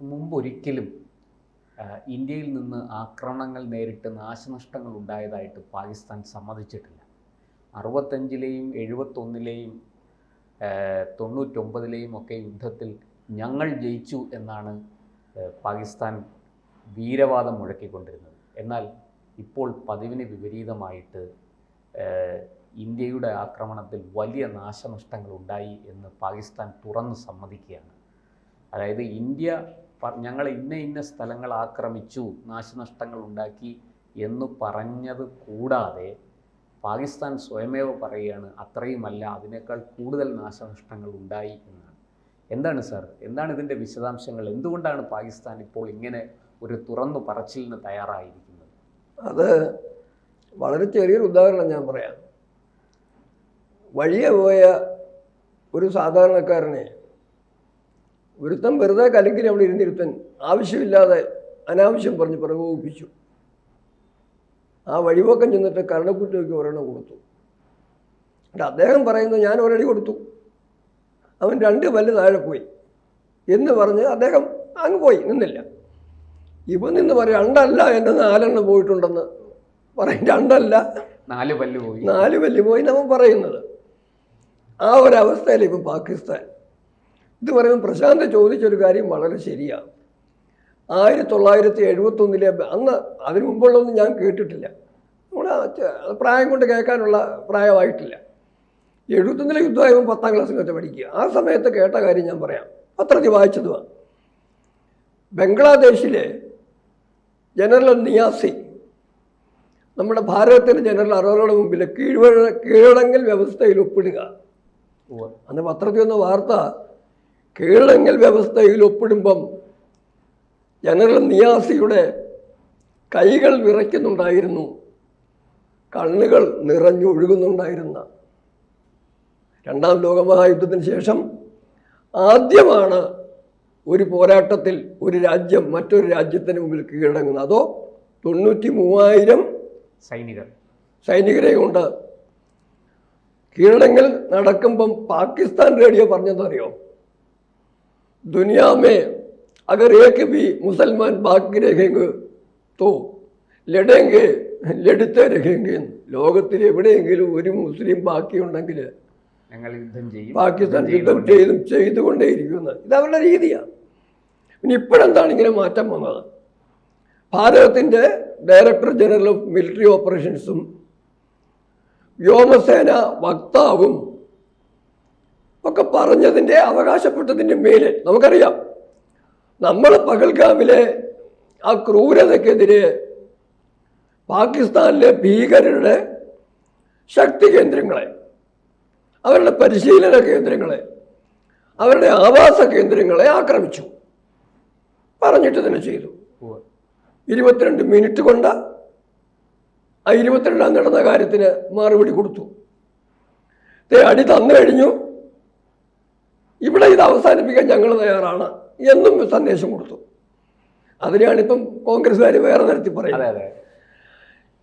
മുമ്പ് ഒരിക്കലും ഇന്ത്യയിൽ നിന്ന് ആക്രമണങ്ങൾ നേരിട്ട് നാശനഷ്ടങ്ങൾ ഉണ്ടായതായിട്ട് പാകിസ്ഥാൻ സമ്മതിച്ചിട്ടില്ല. അറുപത്തഞ്ചിലെയും എഴുപത്തൊന്നിലെയും തൊണ്ണൂറ്റൊമ്പതിലെയും ഒക്കെ യുദ്ധത്തിൽ ഞങ്ങൾ ജയിച്ചു എന്നാണ് പാകിസ്ഥാൻ വീരവാദം മുഴക്കിക്കൊണ്ടിരുന്നത്. എന്നാൽ ഇപ്പോൾ പതിവിന് വിപരീതമായിട്ട് ഇന്ത്യയുടെ ആക്രമണത്തിൽ വലിയ നാശനഷ്ടങ്ങൾ ഉണ്ടായി എന്ന് പാകിസ്ഥാൻ തുറന്ന് സമ്മതിക്കുകയാണ്. അതായത് ഇന്ത്യ ഞങ്ങൾ ഇന്ന ഇന്ന സ്ഥലങ്ങൾ ആക്രമിച്ചു നാശനഷ്ടങ്ങൾ ഉണ്ടാക്കി എന്ന് പറഞ്ഞത് കൂടാതെ പാകിസ്ഥാൻ സ്വയമേവ പറയുകയാണ് അത്രയുമല്ല അതിനേക്കാൾ കൂടുതൽ നാശനഷ്ടങ്ങൾ ഉണ്ടായി എന്നാണ്. എന്താണ് സർ? എന്താണ് ഇതിന്റെ വിശദാംശങ്ങൾ? എന്തുകൊണ്ടാണ് പാകിസ്ഥാൻ ഇപ്പോൾ ഇങ്ങനെ ഒരു തുറന്നു പറച്ചിലിന് തയ്യാറായിരിക്കുന്നത്? അത് വളരെ ചെറിയൊരു ഉദാഹരണം ഞാൻ പറയാം. വഴിയെ പോയ ഒരു സാധാരണക്കാരനെ ഒരുത്തൻ വെറുതെ കലങ്കിൽ അവിടെ ഇരുന്നിരുത്തൻ ആവശ്യമില്ലാതെ അനാവശ്യം പറഞ്ഞ് പ്രകോപിപ്പിച്ചു. ആ വഴിപോക്കം ചെന്നിട്ട് കരണക്കുറ്റിക്ക് ഒരെണ്ണം കൊടുത്തു. അദ്ദേഹം പറയുന്നത് ഞാൻ ഒരടി കൊടുത്തു. അവൻ രണ്ട് പല്ല് താഴെ പോയി. എന്ന് പറഞ്ഞ് അദ്ദേഹം അങ്ങ് പോയി നിന്നില്ല. ഇവൻ നിന്ന് പറയും രണ്ടല്ല എന്റെ നാലെണ്ണം പോയിട്ടുണ്ടെന്ന്. പറയും രണ്ടല്ല. നാല് പല്ല് പോയി. നാല് പല്ല് പോയി നമ്മൾ പറയുന്നത്. ആ ഒരവസ്ഥയിൽ ഇപ്പം പാകിസ്ഥാൻ ഇത് പറയുമ്പോൾ പ്രശാന്ത് ചോദിച്ചൊരു കാര്യം വളരെ ശരിയാണ്. ആയിരത്തി തൊള്ളായിരത്തി എഴുപത്തൊന്നിലെ അന്ന് അതിനു മുമ്പുള്ളതൊന്നും ഞാൻ കേട്ടിട്ടില്ല. നമ്മുടെ പ്രായം കൊണ്ട് കേൾക്കാനുള്ള പ്രായമായിട്ടില്ല. എഴുപത്തൊന്നിലെ യുദ്ധമായപ്പോൾ പത്താം ക്ലാസ്സിലൊക്കെ പഠിക്കുക. ആ സമയത്ത് കേട്ട കാര്യം ഞാൻ പറയാം. പത്രത്തിൽ വായിച്ചതുമാണ് ബംഗ്ലാദേശിലെ ജനറൽ നിയാസി നമ്മുടെ ഭാരതത്തിലെ ജനറൽ അറോറയുടെ മുമ്പിൽ കീഴ്വഴ കീഴടങ്ങൽ വ്യവസ്ഥയിൽ ഒപ്പിടുക. അന്ന് പത്രത്തിൽ വന്ന വാർത്ത കീഴടങ്ങൽ വ്യവസ്ഥയിൽ ഒപ്പിടുമ്പം ജനറൽ നിയാസിയുടെ കൈകൾ വിറയ്ക്കുന്നുണ്ടായിരുന്നു. കണ്ണുകൾ നിറഞ്ഞൊഴുകുന്നുണ്ടായിരുന്ന രണ്ടാം ലോകമഹായുദ്ധത്തിന് ശേഷം ആദ്യമാണ് ഒരു പോരാട്ടത്തിൽ ഒരു രാജ്യം മറ്റൊരു രാജ്യത്തിന് മുമ്പിൽ കീഴടങ്ങുന്നത്. അതോ തൊണ്ണൂറ്റി മൂവായിരം സൈനികർ. സൈനികരെ കൊണ്ട് കീഴടങ്ങൽ നടക്കുമ്പം പാകിസ്ഥാൻ റേഡിയോ പറഞ്ഞതറിയോ ദുനിയാമേ അഗർ ഏക്ക് ബി മുസൽമാൻ ബാക്കി രഹേങ്ക് തോ ലഡേങ്കെ ലടുത്തേ രഹേങ്കെ ലോകത്തിൽ എവിടെയെങ്കിലും ഒരു മുസ്ലിം ബാക്കിയുണ്ടെങ്കിൽ ഞങ്ങൾ യുദ്ധം ചെയ്യും. പാകിസ്ഥാൻ യുദ്ധം ചെയ്തും ചെയ്തുകൊണ്ടേയിരിക്കുന്നത് ഇത് അവരുടെ രീതിയാണ് ഇനി ഇപ്പോഴെന്താണ് ഇങ്ങനെ മാറ്റം വന്നത്? ഭാരതത്തിന്റെ ഡയറക്ടർ ജനറൽ ഓഫ് മിലിറ്ററി ഓപ്പറേഷൻസും വ്യോമസേന വക്താവും ഒക്കെ പറഞ്ഞതിന്റെ അവകാശപ്പെട്ടതിന്റെ മേലെ നമുക്കറിയാം. നമ്മൾ പകൽഗാമിലെ ആ ക്രൂരതയ്ക്കെതിരെ പാകിസ്ഥാനിലെ ഭീകരരുടെ ശക്തി കേന്ദ്രങ്ങളെ അവരുടെ പരിശീലന കേന്ദ്രങ്ങളെ അവരുടെ ആവാസ കേന്ദ്രങ്ങളെ ആക്രമിച്ചു. പറഞ്ഞിട്ട് തന്നെ ചെയ്തു. ഇരുപത്തിരണ്ട് മിനിറ്റ് കൊണ്ട് ആ ഇരുപത്തിരണ്ടാം നടന്ന കാര്യത്തിന് മറുപടി കൊടുത്തു. അടി തന്നു കഴിഞ്ഞു. ഇവിടെ ഇത് അവസാനിപ്പിക്കാൻ ഞങ്ങൾ തയ്യാറാണ് എന്നും സന്ദേശം കൊടുത്തു. അതിനെയാണ് ഇപ്പം കോൺഗ്രസ്സുകാർ വേറെ തരത്തിൽ പറയുന്നത്.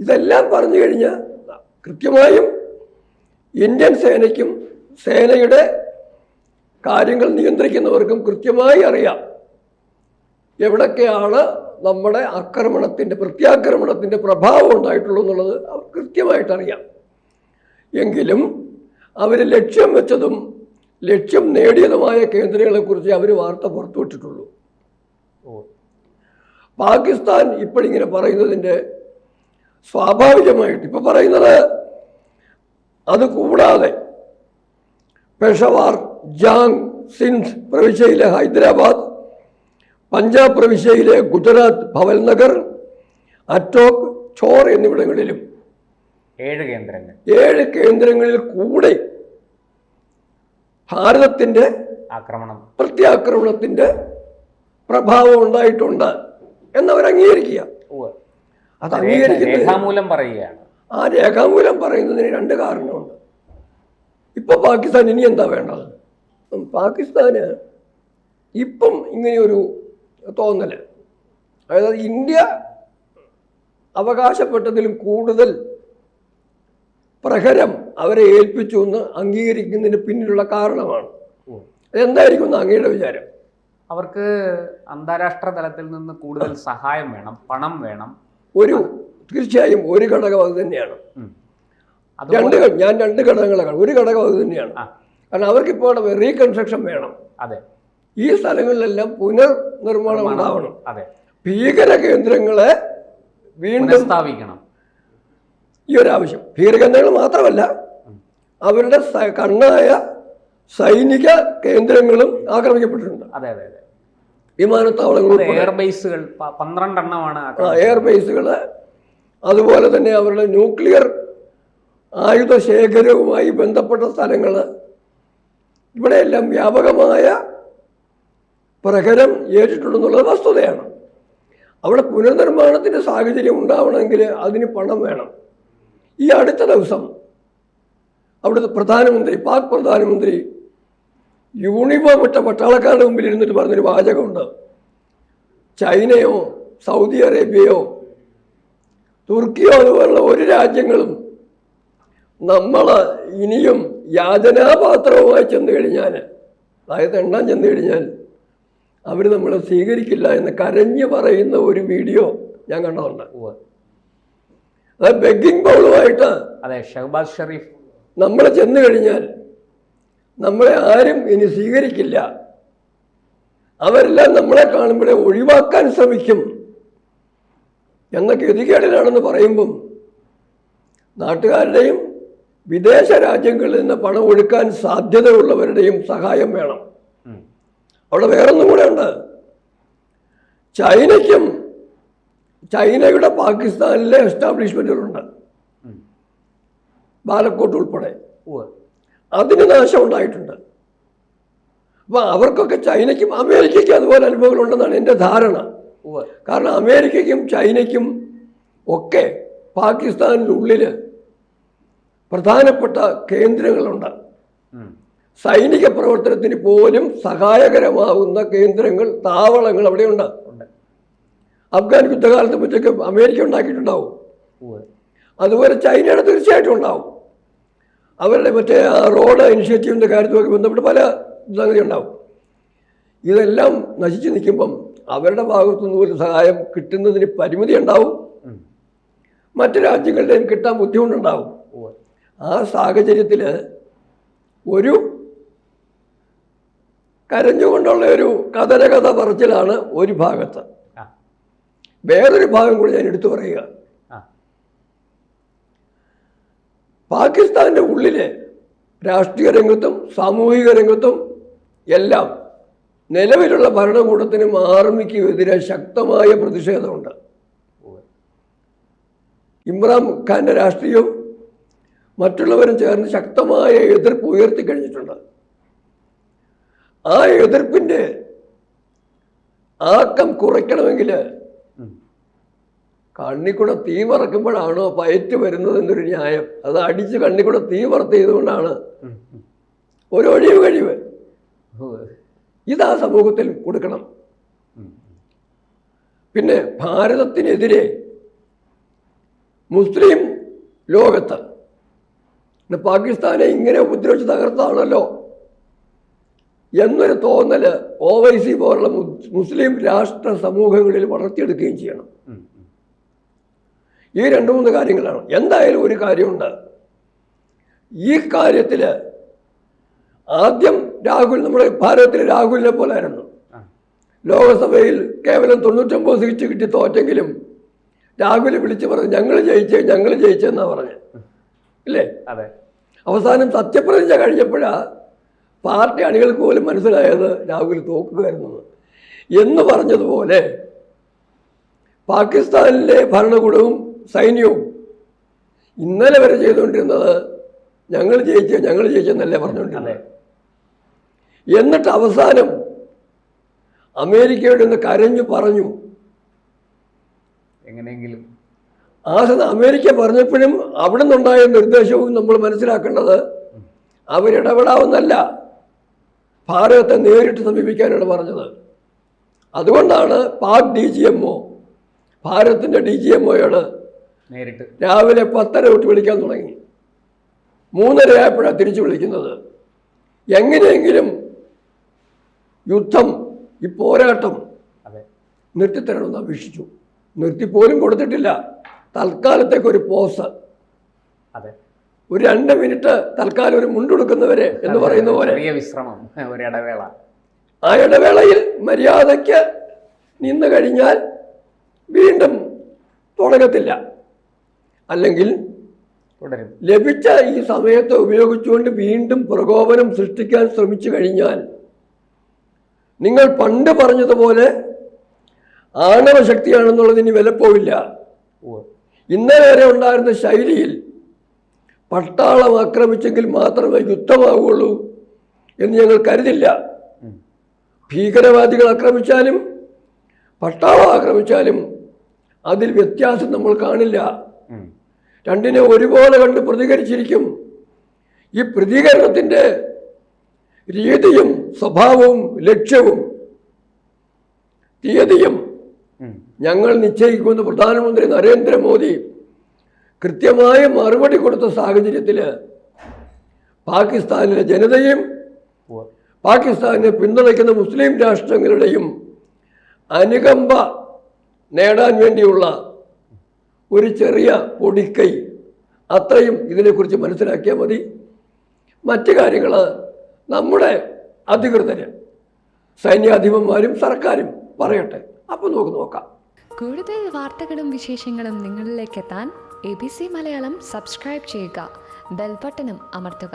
ഇതെല്ലാം പറഞ്ഞു കഴിഞ്ഞാൽ കൃത്യമായും ഇന്ത്യൻ സേനയ്ക്കും സേനയുടെ കാര്യങ്ങൾ നിയന്ത്രിക്കുന്നവർക്കും കൃത്യമായി അറിയാം എവിടൊക്കെയാണ് നമ്മുടെ ആക്രമണത്തിന്റെ പ്രത്യാക്രമണത്തിന്റെ പ്രഭാവം ഉണ്ടായിട്ടുള്ളൂ എന്നുള്ളത് അവർ കൃത്യമായിട്ടറിയാം എങ്കിലും അവർ ലക്ഷ്യം വെച്ചതും ലക്ഷ്യം നേടിയതുമായ കേന്ദ്രങ്ങളെക്കുറിച്ച് അവർ വാർത്ത പുറത്തുവിട്ടിട്ടുള്ളൂ. പാകിസ്ഥാൻ ഇപ്പോഴിങ്ങനെ പറയുന്നതിന്റെ സ്വാഭാവികമായിട്ട് ഇപ്പം പറയുന്നത് അത് കൂടാതെ പെഷവാർ ജാങ് സിന്ധ് പ്രവിശ്യയിലെ ഹൈദരാബാദ് പഞ്ചാബ് പ്രവിശ്യയിലെ ഗുജറാത്ത് ഭവൽനഗർ അറ്റോക് ചോർ എന്നിവിടങ്ങളിലും ഏഴ് കേന്ദ്രങ്ങൾ ഏഴ് കേന്ദ്രങ്ങളിൽ കൂടെ ഭാരതത്തിന്റെ ആക്രമണം. പ്രത്യാക്രമണത്തിന്റെ പ്രഭാവം ഉണ്ടായിട്ടുണ്ട് എന്നവർ അംഗീകരിക്കുക അത് അംഗീകരിക്കുന്നത് പറയുകയാണ്. ആ രേഖാമൂലം പറയുന്നതിന് രണ്ട് കാരണമുണ്ട്. ഇപ്പൊ പാകിസ്ഥാൻ ഇനി എന്താ വേണ്ടത്? പാകിസ്ഥാന് ഇപ്പം ഇങ്ങനെയൊരു തോന്നൽ അതായത് ഇന്ത്യ അവകാശപ്പെട്ടതിലും കൂടുതൽ പ്രഹരം അവരെ ഏൽപ്പിച്ചു എന്ന് അംഗീകരിക്കുന്നതിന് പിന്നിലുള്ള കാരണമാണ്. എന്തായിരിക്കും എന്ന് അങ്ങയുടെ വിചാരം? അവർക്ക് അന്താരാഷ്ട്ര തലത്തിൽ നിന്ന് കൂടുതൽ സഹായം വേണം പണം വേണം. ഒരു തീർച്ചയായും ഒരു ഘടകം അത് തന്നെയാണ്. രണ്ട് ഞാൻ രണ്ട് ഘടകങ്ങളെ കാണും. ഒരു ഘടകം അത് തന്നെയാണ്. കാരണം അവർക്കിപ്പോൾ ഇപ്പോൾ റീകൺസ്ട്രക്ഷൻ വേണം. അതെ. ഈ സ്ഥലങ്ങളിലെല്ലാം പുനർനിർമ്മാണം ഉണ്ടാവണം. അതെ. ഭീകര കേന്ദ്രങ്ങളെ വീണ്ടും പുനഃസ്ഥാപിക്കണം. ഈ ഒരു ആവശ്യം ഭീകരകേന്ദ്രങ്ങൾ മാത്രമല്ല അവരുടെ കണ്ണായ സൈനിക കേന്ദ്രങ്ങളും ആക്രമിക്കപ്പെട്ടിട്ടുണ്ട്. അതെ അതെ അതെ. വിമാനത്താവളങ്ങൾ എയർബേസുകൾ പന്ത്രണ്ടെണ്ണമാണ് എയർബേസുകൾ അതുപോലെ തന്നെ അവരുടെ ന്യൂക്ലിയർ ആയുധ ശേഖരവുമായി ബന്ധപ്പെട്ട സ്ഥലങ്ങൾ. ഇവിടെയെല്ലാം വ്യാപകമായ പ്രകരം ഏറ്റിട്ടുണ്ടെന്നുള്ളത് വസ്തുതയാണ്. അവിടെ പുനർനിർമ്മാണത്തിന്റെ സാഹചര്യം ഉണ്ടാവണമെങ്കിൽ അതിന് പണം വേണം. ഈ അടുത്ത ദിവസം അവിടുത്തെ പ്രധാനമന്ത്രി പാക് പ്രധാനമന്ത്രി യൂണിഫോം ഇട്ട പട്ടാളക്കാരുടെ മുമ്പിൽ ഇരുന്നിട്ട് പറഞ്ഞൊരു വാചകമുണ്ട് ചൈനയോ സൗദി അറേബ്യയോ തുർക്കിയോ അതുപോലുള്ള ഒരു രാജ്യങ്ങളും നമ്മൾ ഇനിയും യാചനാപാത്രവുമായി ചെന്ന് കഴിഞ്ഞാൽ അതായത് എണ്ണാൻ ചെന്ന് കഴിഞ്ഞാൽ അവർ നമ്മളെ സ്വീകരിക്കില്ല എന്ന് കരഞ്ഞു പറയുന്ന ഒരു വീഡിയോ ഞാൻ കണ്ടതുണ്ട്. അത് ബെഗിങ് ബൗളുമായിട്ട് അതെ ഷഹബാസ് ഷെറീഫ്. നമ്മൾ ചെന്ന് കഴിഞ്ഞാൽ നമ്മളെ ആരും ഇനി സ്വീകരിക്കില്ല. അവരെല്ലാം നമ്മളെ കാണുമ്പോഴേ ഒഴിവാക്കാൻ ശ്രമിക്കും. എന്ന ഗതികേടിലാണെന്ന് പറയുമ്പം നാട്ടുകാരുടെയും വിദേശ രാജ്യങ്ങളിൽ നിന്ന് പണം ഒഴുക്കാൻ സാധ്യതയുള്ളവരുടെയും സഹായം വേണം. അവിടെ വേറൊന്നും കൂടെ ഉണ്ട്. ചൈനയ്ക്കും ചൈനയുടെ പാകിസ്ഥാനിലെ എസ്റ്റാബ്ലിഷ്മെന്റുകളുണ്ട്. ബാലക്കോട്ട് ഉൾപ്പെടെ. അതിന് നാശം ഉണ്ടായിട്ടുണ്ട് അപ്പോൾ അവർക്കൊക്കെ ചൈനയ്ക്കും അമേരിക്കയ്ക്കും അതുപോലെ അനുഭവങ്ങളുണ്ടെന്നാണ് എന്റെ ധാരണ. കാരണം അമേരിക്കയ്ക്കും ചൈനയ്ക്കും ഒക്കെ പാകിസ്ഥാനിനുള്ളിൽ പ്രധാനപ്പെട്ട കേന്ദ്രങ്ങളുണ്ട്. സൈനിക പ്രവർത്തനത്തിന് പോലും സഹായകരമാകുന്ന കേന്ദ്രങ്ങൾ താവളങ്ങൾ അവിടെയുണ്ട് അഫ്ഗാൻ യുദ്ധകാലത്ത് പറ്റൊക്കെ അമേരിക്ക ഉണ്ടാക്കിയിട്ടുണ്ടാവും. അതുപോലെ ചൈനയുടെ തീർച്ചയായിട്ടും ഉണ്ടാവും അവരുടെ മറ്റേ ആ റോഡ് ഇനിഷ്യേറ്റീവിന്റെ കാര്യത്തുമൊക്കെ ബന്ധപ്പെട്ട് പല സംഗതി ഉണ്ടാവും ഇതെല്ലാം നശിച്ച് നിൽക്കുമ്പം അവരുടെ ഭാഗത്തുനിന്ന് ഒരു സഹായം കിട്ടുന്നതിന് പരിമിതി ഉണ്ടാവും. മറ്റു രാജ്യങ്ങളുടെയും കിട്ടാൻ ബുദ്ധിമുട്ടുണ്ടാവും. ആ സാഹചര്യത്തിൽ ഒരു കരഞ്ഞുകൊണ്ടുള്ള ഒരു കഥന കഥ പറച്ചിലാണ് ഒരു ഭാഗത്ത് വേറൊരു ഭാഗം കൂടി ഞാൻ എടുത്തു പറയുക പാകിസ്ഥാന്റെ ഉള്ളിലെ രാഷ്ട്രീയ രംഗത്തും സാമൂഹിക രംഗത്തും എല്ലാം നിലവിലുള്ള ഭരണകൂടത്തിനും ആർമിക്കും എതിരെ ശക്തമായ പ്രതിഷേധമുണ്ട്. ഇമ്രാൻ ഖാന്റെ രാഷ്ട്രീയവും മറ്റുള്ളവരും ചേർന്ന് ശക്തമായ എതിർപ്പ് ഉയർത്തി കഴിഞ്ഞിട്ടുണ്ട് ആ എതിർപ്പിന്റെ ആക്കം കുറയ്ക്കണമെങ്കിൽ. കണ്ണിക്കൂടെ തീ വറക്കുമ്പോഴാണോ പയറ്റ് വരുന്നത് എന്നൊരു ന്യായം അത് അടിച്ച് കണ്ണിക്കൂടെ തീ വറുത്ത് ചെയ്തുകൊണ്ടാണ് ഉം. ഉം. ഒരു ഒഴിവ് കഴിവ് ഇതാ സമൂഹത്തിൽ കൊടുക്കണം പിന്നെ ഭാരതത്തിനെതിരെ മുസ്ലിം ലോകത്ത് പാകിസ്ഥാനെ ഇങ്ങനെ ഉപദ്രവിച്ച് തകർത്താണല്ലോ എന്നൊരു തോന്നൽ ഒ വൈ സി പോലുള്ള മുസ്ലിം രാഷ്ട്ര സമൂഹങ്ങളിൽ വളർത്തിയെടുക്കുകയും ചെയ്യണം. ഈ രണ്ട് മൂന്ന് കാര്യങ്ങളാണ്. എന്തായാലും ഒരു കാര്യമുണ്ട്. ഈ കാര്യത്തിൽ ആദ്യം രാഹുൽ നമ്മുടെ ഭാരതത്തിലെ രാഹുലിനെ പോലെ ആയിരുന്നു. ലോകസഭയിൽ കേവലം തൊണ്ണൂറ്റൊമ്പത് സീറ്റ് കിട്ടി തോറ്റെങ്കിലും രാഹുൽ വിളിച്ച് പറഞ്ഞു ഞങ്ങൾ ജയിച്ചു ഞങ്ങൾ ജയിച്ചെന്നാ പറഞ്ഞു. ഇല്ലേ? അതെ. അവസാനം സത്യപ്രതിജ്ഞ കഴിഞ്ഞപ്പോഴാ പാർട്ടി അണികൾക്ക് പോലും മനസ്സിലായത് രാഹുൽ തോക്കുകയായിരുന്നു. എന്ന് പറഞ്ഞതുപോലെ പാകിസ്ഥാനിലെ ഭരണകൂടവും സൈന്യവും ഇന്നലെ വരെ ചെയ്തുകൊണ്ടിരുന്നത് ഞങ്ങൾ ജയിച്ച ഞങ്ങൾ ജയിച്ചെന്നല്ലേ പറഞ്ഞുകൊണ്ടിരുന്നത്? എന്നിട്ട് അവസാനം അമേരിക്കയോട് ഒന്ന് കരഞ്ഞു പറഞ്ഞു. എങ്ങനെയെങ്കിലും? ആ സമയം അമേരിക്ക പറഞ്ഞപ്പോഴും അവിടെ നിന്നുണ്ടായ നിർദ്ദേശവും നമ്മൾ മനസ്സിലാക്കേണ്ടത് അവരിടപെടാവുന്നല്ല ഭാരതത്തെ നേരിട്ട് സമീപിക്കാനാണ് പറഞ്ഞത്. അതുകൊണ്ടാണ് Pak D G M O ഭാരതത്തിന്റെ ഡി ജി എം ഒയോട് നേരിട്ട്. രാവിലെ പത്തര തൊട്ട് വിളിക്കാൻ തുടങ്ങി. മൂന്നരയായപ്പോഴാണ് തിരിച്ചു വിളിക്കുന്നത്. എങ്ങനെയെങ്കിലും യുദ്ധം ഈ പോരാട്ടം നിർത്തിത്തരണമെന്ന് അപേക്ഷിച്ചു. നിർത്തിപ്പോലും കൊടുത്തിട്ടില്ല. തൽക്കാലത്തേക്ക് ഒരു പോസ്. അതെ. ഒരു രണ്ട് മിനിറ്റ് തൽക്കാലം ഒരു മുണ്ടെടുക്കുന്നവരെ എന്ന് പറയുന്ന പോലെ. വിശ്രമം ഒരു ഇടവേള. ആ ഇടവേളയിൽ മര്യാദയ്ക്ക് നിന്ന് കഴിഞ്ഞാൽ വീണ്ടും തുടങ്ങത്തില്ല. അല്ലെങ്കിൽ തുടരും ലഭിച്ച ഈ സമയത്തെ ഉപയോഗിച്ചുകൊണ്ട് വീണ്ടും പ്രകോപനം സൃഷ്ടിക്കാൻ ശ്രമിച്ചു കഴിഞ്ഞാൽ നിങ്ങൾ പണ്ട് പറഞ്ഞതുപോലെ ആണവശക്തിയാണെന്നുള്ളതിന് വിലപ്പോവില്ല. ഇന്നലെ വരെ ഉണ്ടായിരുന്ന ശൈലിയിൽ പട്ടാളം ആക്രമിച്ചെങ്കിൽ മാത്രമേ യുദ്ധമാവുകയുള്ളൂ എന്ന് ഞങ്ങൾ കരുതില്ല. ഭീകരവാദികൾ ആക്രമിച്ചാലും പട്ടാളം ആക്രമിച്ചാലും അതിൽ വ്യത്യാസം നമ്മൾ കാണില്ല. രണ്ടിനെ ഒരുപോലെ കണ്ട് പ്രതികരിച്ചിരിക്കും ഈ പ്രതികരണത്തിന്റെ രീതിയും സ്വഭാവവും ലക്ഷ്യവും തീയതിയും ഞങ്ങൾ നിശ്ചയിക്കുമെന്ന് പ്രധാനമന്ത്രി നരേന്ദ്രമോദി കൃത്യമായ മറുപടി കൊടുത്ത സാഹചര്യത്തിൽ പാകിസ്ഥാനിലെ ജനതയും. പാകിസ്ഥാനെ പിന്തുണയ്ക്കുന്ന മുസ്ലിം രാഷ്ട്രങ്ങളുടെയും അനുകമ്പ നേടാൻ വേണ്ടിയുള്ള ഒരു ചെറിയ പൊടിക്കൈ. അത്രയും ഇതിനെക്കുറിച്ച് മനസ്സിലാക്കിയാൽ മതി. മറ്റു കാര്യങ്ങൾ നമ്മുടെ അധികൃതർ സൈന്യാധിപന്മാരും സർക്കാരും പറയട്ടെ. അപ്പോൾ നമുക്ക് നോക്കാം. കൂടുതൽ വാർത്തകളും വിശേഷങ്ങളും നിങ്ങളിലേക്ക് എത്താൻ A B C Malayalam subscribe ചെയ്യുക. ബെൽബട്ടനും അമർത്തുക.